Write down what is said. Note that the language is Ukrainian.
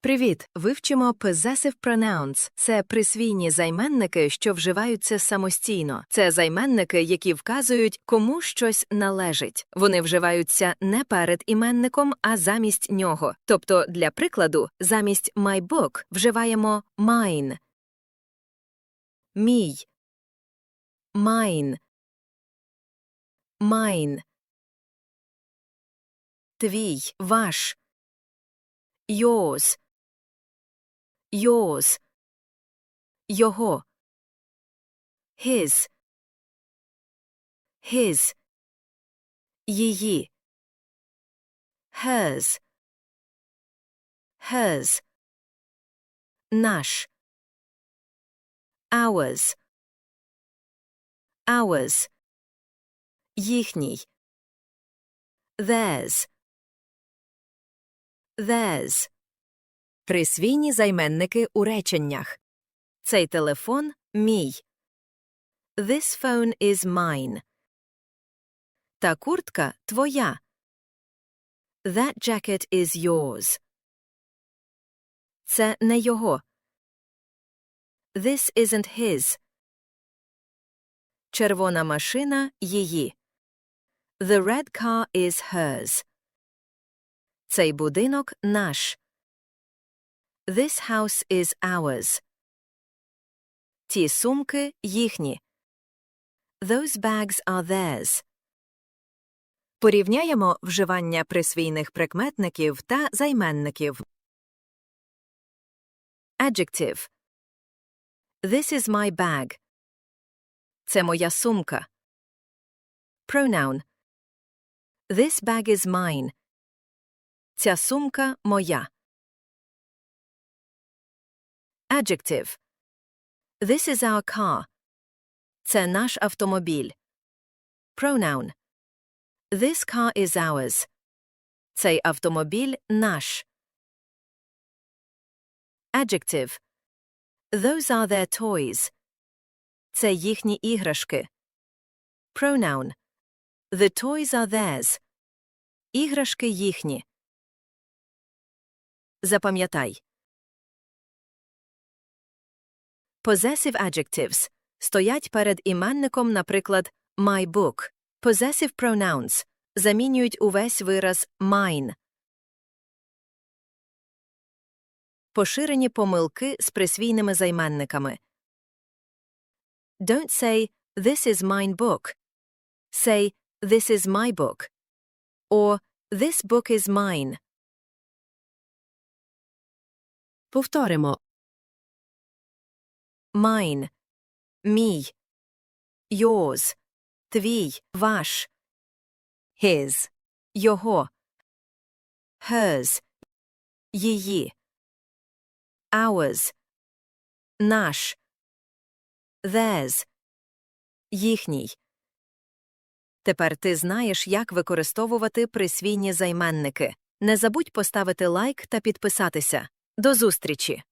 Привіт! Вивчимо possessive pronouns. Це присвійні займенники, що вживаються самостійно. Це займенники, які вказують, кому щось належить. Вони вживаються не перед іменником, а замість нього. Тобто, для прикладу, замість my book вживаємо mine. Мій. Mine. Mine. Твій, ваш. Yours. Yours. Його. His. His. Її. Hers. Hers. Наш. Ours. Ours. Їхній. Theirs. Theirs. Присвійні займенники у реченнях. Цей телефон мій. This phone is mine. Та куртка твоя. That jacket is yours. Це не його. This isn't his. Червона машина її. The red car is hers. Цей будинок наш. This house is ours. Ті сумки їхні. Those bags are theirs. Порівняємо вживання присвійних прикметників та займенників. Adjective. This is my bag. Це моя сумка. Pronoun. This bag is mine. Ця сумка моя. Adjective. This is our car. Це наш автомобіль. Pronoun. This car is ours. Цей автомобіль наш. Adjective. Those are their toys. Це їхні іграшки. Pronoun. The toys are theirs. Іграшки їхні. Запам'ятай. Possessive adjectives стоять перед іменником, наприклад, my book. Possessive pronouns замінюють увесь вираз mine. Поширені помилки з присвійними займенниками. Don't say this is mine book. Say this is my book. Or this book is mine. Повторимо. Mine. Мій. Yours. Твій. Ваш. His. Його. Hers. Її. Ours. Наш. Theirs. Їхній. Тепер ти знаєш, як використовувати присвійні займенники. Не забудь поставити лайк та підписатися. До зустрічі!